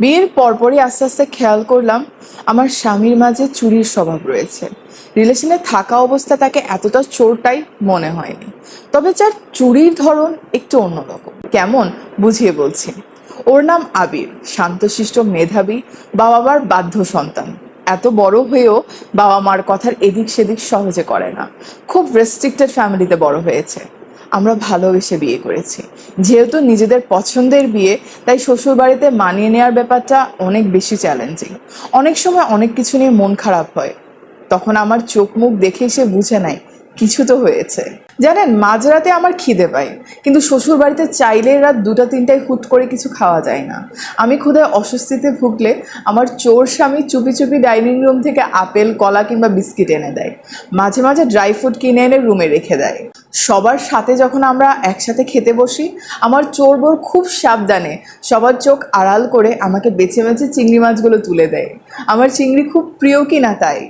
বিয়ের পরপরই আস্তে আস্তে খেয়াল করলাম আমার স্বামীর মাঝে চুরির স্বভাব রয়েছে। রিলেশনে থাকা অবস্থা তাকে এতটা চোরটাই মনে হয়নি। তবে যার চুরির ধরন একটু অন্যরকম। কেমন? বুঝিয়ে বলছি। ওর নাম আবির, শান্তশিষ্ট মেধাবী বাবা মার বাধ্য সন্তান। এত বড় হয়েও বাবা মার কথার এদিক সেদিক সহজে করে না। খুব রেস্ট্রিক্টেড ফ্যামিলিতে বড় হয়েছে। আমরা ভালোবেসে বিয়ে করেছি। যেহেতু নিজেদের পছন্দের বিয়ে, তাই শ্বশুরবাড়িতে মানিয়ে নেওয়ার ব্যাপারটা অনেক বেশি চ্যালেঞ্জিং অনেক সময় অনেক কিছু নিয়ে মন খারাপ হয়। তখন আমার চোখ মুখ দেখে সে বুঝে নেয়, কিছু তো হয়েছে। জানেন, মাঝরাতে আমার খিদে পায়, কিন্তু শ্বশুর বাড়িতে চাইলে রাত দুটা, তিনটায় হুট করে কিছু খাওয়া যায় না। আমি ক্ষুধায় অস্বস্তিতে ভুগলে আমার চোর স্বামী চুপি চুপি ডাইনিং রুম থেকে আপেল, কলা কিংবা বিস্কিট এনে দেয়। মাঝে মাঝে ড্রাই ফ্রুট কিনে এনে রুমে রেখে দেয়। সবার সাথে যখন আমরা একসাথে খেতে বসি, আমার চোর বোর খুব সাবধানে সবার চোখ আড়াল করে আমাকে বেছে বেছে চিংড়ি মাছগুলো তুলে দেয়। আমার চিংড়ি খুব প্রিয় কিনা তাই?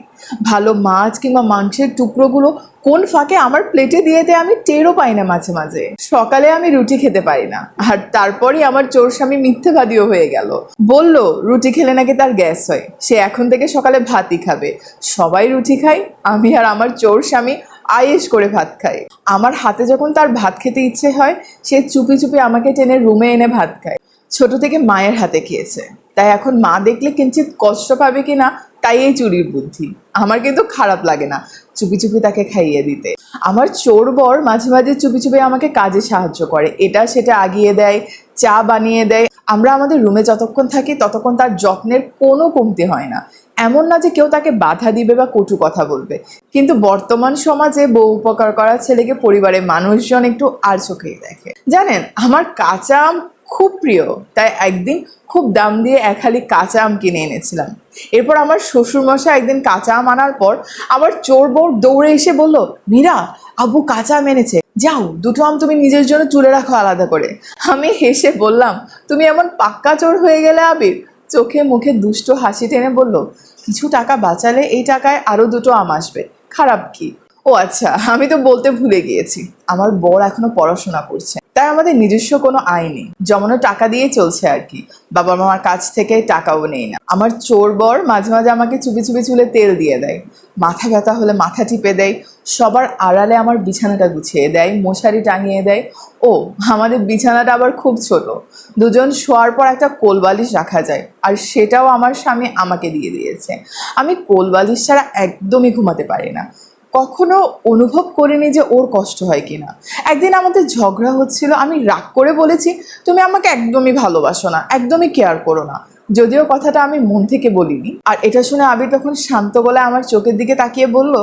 ভালো মাছ কিংবা মাংসের টুকরোগুলো কোন ফাঁকে আমার প্লেটে দিয়ে দেয় আমি টেরও পাই না মাঝে মাঝে। সকালে আমি রুটি খেতে পারি না। আর তারপরই আমার চোর স্বামী মিথ্যেবাদীও হয়ে গেল। বলল, রুটি খেলে নাকি তার গ্যাস হয়? সে এখন থেকে সকালে ভাতই খাবে। সবাই রুটি খায়, আমি আর আমার চোর স্বামী আয়েস করে ভাত খায় আমার হাতে যখন তার ভাত খেতে ইচ্ছে হয়, সে চুপি চুপি আমাকে টেনে রুমে এনে ভাত খায়। ছোট থেকে মায়ের হাতে খেয়েছে। তাই এখন মা দেখলে কিঞ্চিত কষ্ট পাবে কি না তাই এই চুরির বুদ্ধি। আমার কিন্তু খারাপ লাগে না চুপি চুপি তাকে খাইয়ে দিতে। আমার চোর বর মাঝে মাঝে চুপি চুপি আমাকে কাজে সাহায্য করে। এটা সেটা আগিয়ে দেয়, চা বানিয়ে দেয়। আমরা আমাদের রুমে যতক্ষণ থাকি ততক্ষণ তার যত্নের কোনো কমতি হয় না। এমন না যে কেউ তাকে বাধা দিবে বা কটু কথা বলবে। কিন্তু বর্তমান সমাজে বউ উপকার করা ছেলেকে পরিবারের মানুষজন একটু আর চোখেই দেখে। জানেন, আমার কাঁচা খুব প্রিয়। তাই একদিন খুব দাম দিয়ে এক হালি কাঁচা আম কিনে এনেছিলাম। এরপর আমার শ্বশুরমশাই একদিন কাঁচা আম আনার পর আমার চোর বোর দৌড়ে এসে বলল, মীরা, আব্বু কাঁচা আম এনেছে। যাও, দুটো আম তুমি নিজের জন্য তুলে রাখো আলাদা করে। আমি হেসে বললাম, তুমি এমন পাক্কা চোর হয়ে গেলে, আবির? চোখে মুখে দুষ্ট হাসি টেনে বলল, কিছু টাকা বাঁচালে এই টাকায় আরও দুটো আম আসবে। খারাপ কি? ও আচ্ছা আমি তো বলতে ভুলে গিয়েছি। আমার বর এখনও পড়াশোনা করছে। তাই আমাদের নিজস্ব কোনো আয় নেই। জমানো টাকা দিয়ে চলছে আর কি। বাবা মামার কাছ থেকে টাকাও নেই না। আমার চোর বর মাঝে মাঝে আমাকে চুপি চুপি চুলে তেল দিয়ে দেয়। মাথা ব্যথা হলে মাথা টিপে দেয়। সবার আড়ালে আমার বিছানাটা গুছিয়ে দেয়, মশারি টাঙিয়ে দেয়। ও, আমাদের বিছানাটা আবার খুব ছোট। দুজন শোয়ার পর একটা কোলবালিশ রাখা যায়। আর সেটাও আমার স্বামী আমাকে দিয়ে দিয়েছে। আমি কোলবালিশ ছাড়া একদমই ঘুমাতে পারি না। কখনো অনুভব করিনি যে ওর কষ্ট হয় কিনা। একদিন আমাদের ঝগড়া হচ্ছিল, আমি রাগ করে বলেছি, তুমি আমাকে একদমই ভালোবাসো না, একদমই কেয়ার করো না। যদিও কথাটা আমি মন থেকে বলিনি। আর এটা শুনে আবির তখন শান্ত গলায় আমার চোখের দিকে তাকিয়ে বলল,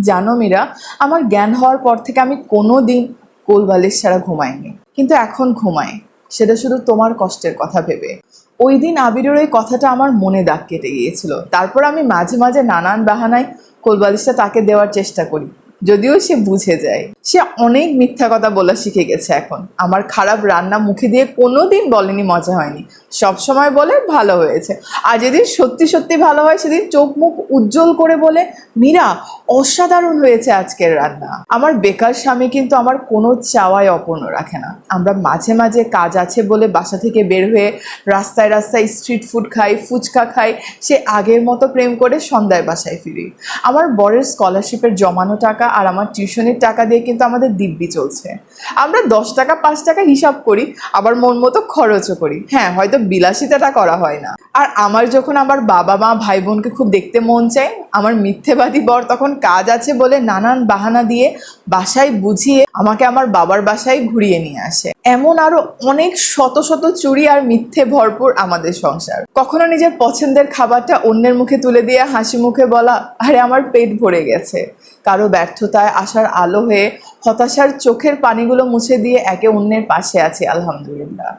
জানো মীরা, আমার জ্ঞান হওয়ার পর থেকে আমি কোনো দিন কোলবালিশ ছাড়া ঘুমাইনি। কিন্তু এখন ঘুমাই, সেটা শুধু তোমার কষ্টের কথা ভেবে। ওই দিন আবিরের ওই কথাটা আমার মনে দাগ কেটে গিয়েছিল। তারপর আমি মাঝে মাঝে নানান বাহানায় কোলবালিশটা তাকে দেওয়ার চেষ্টা করি। যদিও সে বুঝে যায়। সে অনেক মিথ্যা কথা বলা শিখে গেছে এখন। আমার খারাপ রান্না মুখে দিয়ে কোনো দিন বলেনি মজা হয়নি। সব সময় বলে ভালো হয়েছে। আর যেদিন সত্যি সত্যি ভালো হয়, সেদিন চোখ মুখ উজ্জ্বল করে বলে, মীরা, অসাধারণ হয়েছে আজকের রান্না। আমার বেকার স্বামী কিন্তু আমার কোনো চাওয়ায় অপূর্ণ রাখে না। আমরা মাঝে মাঝে কাজ আছে বলে বাসা থেকে বের হয়ে রাস্তায় রাস্তায় স্ট্রিট ফুড খাই, ফুচকা খাই, সে আগের মতো প্রেম করে সন্ধ্যায় বাসায় ফিরি। আমার বরের স্কলারশিপের জমানো টাকা আর আমার টিউশনের টাকা দিয়ে কিন্তু আমাদের দিব্যি চলছে। আমরা দশ টাকা, পাঁচ টাকা হিসাব করি, আবার মন মতো খরচও করি। হ্যাঁ হয়তো বিলাসিতাটা করা হয় না। আর আমার যখন আমার বাবা মা, ভাই বোনকে খুব দেখতে মন চায়, আমার মিথ্যেবাদী বর তখন কাজ আছে বলে নানান বাহানা দিয়ে বাসায় বুঝিয়ে আমাকে আমার বাবার বাসায় ঘুরিয়ে নিয়ে আসে। এমন আরও অনেক শত শত চুরি আর মিথ্যে ভরপুর আমাদের সংসার। কখনো নিজের পছন্দের খাবারটা অন্যের মুখে তুলে দিয়ে হাসি মুখে বলা, আরে, আমার পেট ভরে গেছে। কারও ব্যর্থতায় আসার আলো হয়ে হতাশার চোখের পানিগুলো মুছে দিয়ে একে অন্যের পাশে আছে, আলহামদুলিল্লাহ।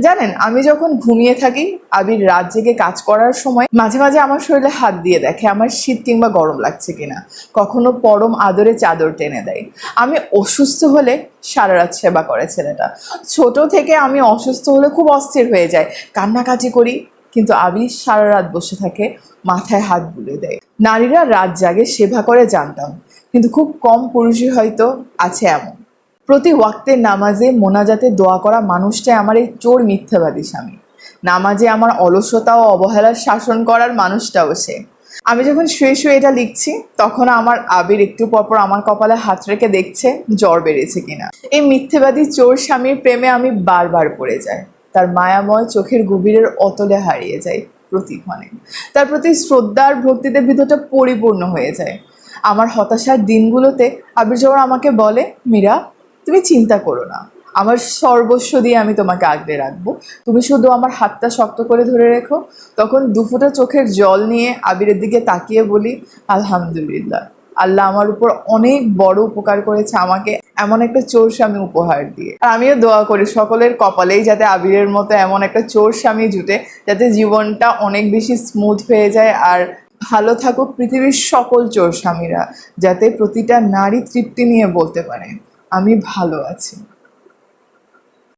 জানেন, আমি যখন ঘুমিয়ে থাকি, আবির রাত জেগে কাজ করার সময় মাঝে মাঝে আমার শরীরে হাত দিয়ে দেখে আমার শীত কিংবা গরম লাগছে কিনা। কখনো পরম আদরে চাদর টেনে দেয়। আমি অসুস্থ হলে সারা রাত সেবা করে ছেলেটা। ছোট থেকে আমি অসুস্থ হলে খুব অস্থির হয়ে যায়। কান্নাকাটি করি, কিন্তু আবির সারা রাত বসে থাকে, মাথায় হাত বুলে দেয়। নারীরা রাত জাগে সেবা করে জানতাম। কিন্তু খুব কম পুরুষই হয়তো আছে এমন। প্রতি ওয়াক্তের নামাজে মোনাজাতে দোয়া করা মানুষটাই আমার এই চোর মিথ্যাবাদী স্বামী। নামাজে আমার অলসতা ও অবহেলার শাসন করার মানুষটাও সে। আমি যখন শুয়ে শুয়ে এটা লিখছি, তখন আমার আবির একটু পরপর আমার কপালে হাত রেখে দেখছে জ্বর বেড়েছে কিনা। এই মিথ্যেবাদী চোর স্বামীর প্রেমে আমি বারবার পড়ে যাই। তার মায়াময় চোখের গভীরের অতলে হারিয়ে যাই প্রতিক্ষণে। তার প্রতি শ্রদ্ধা আর ভক্তিতে ভিতরটা পরিপূর্ণ হয়ে যায়। আমার হতাশার দিনগুলোতে আবির যখন আমাকে বলে, মীরা, তুমি চিন্তা করো না। আমার সর্বস্ব দিয়ে আমি তোমাকে আগলে রাখব। তুমি শুধু আমার হাতটা শক্ত করে ধরে রেখো। তখন দুফোটা চোখের জল নিয়ে আবিরের দিকে তাকিয়ে বলি, আলহামদুলিল্লাহ। আল্লাহ আমার উপর অনেক বড় উপকার করেছে। আমাকে এমন একটা চোর স্বামী উপহার দিয়ে। আর আমিও দোয়া করি সকলের কপালেই যাতে আবিরের মতো এমন একটা চোর স্বামী জুটে, যাতে জীবনটা অনেক বেশি স্মুথ হয়ে যায় আর ভালো থাকুক পৃথিবীর সকল চোর স্বামীরা, যাতে প্রতিটা নারী তৃপ্তি নিয়ে বলতে পারে, আমি ভালো আছি।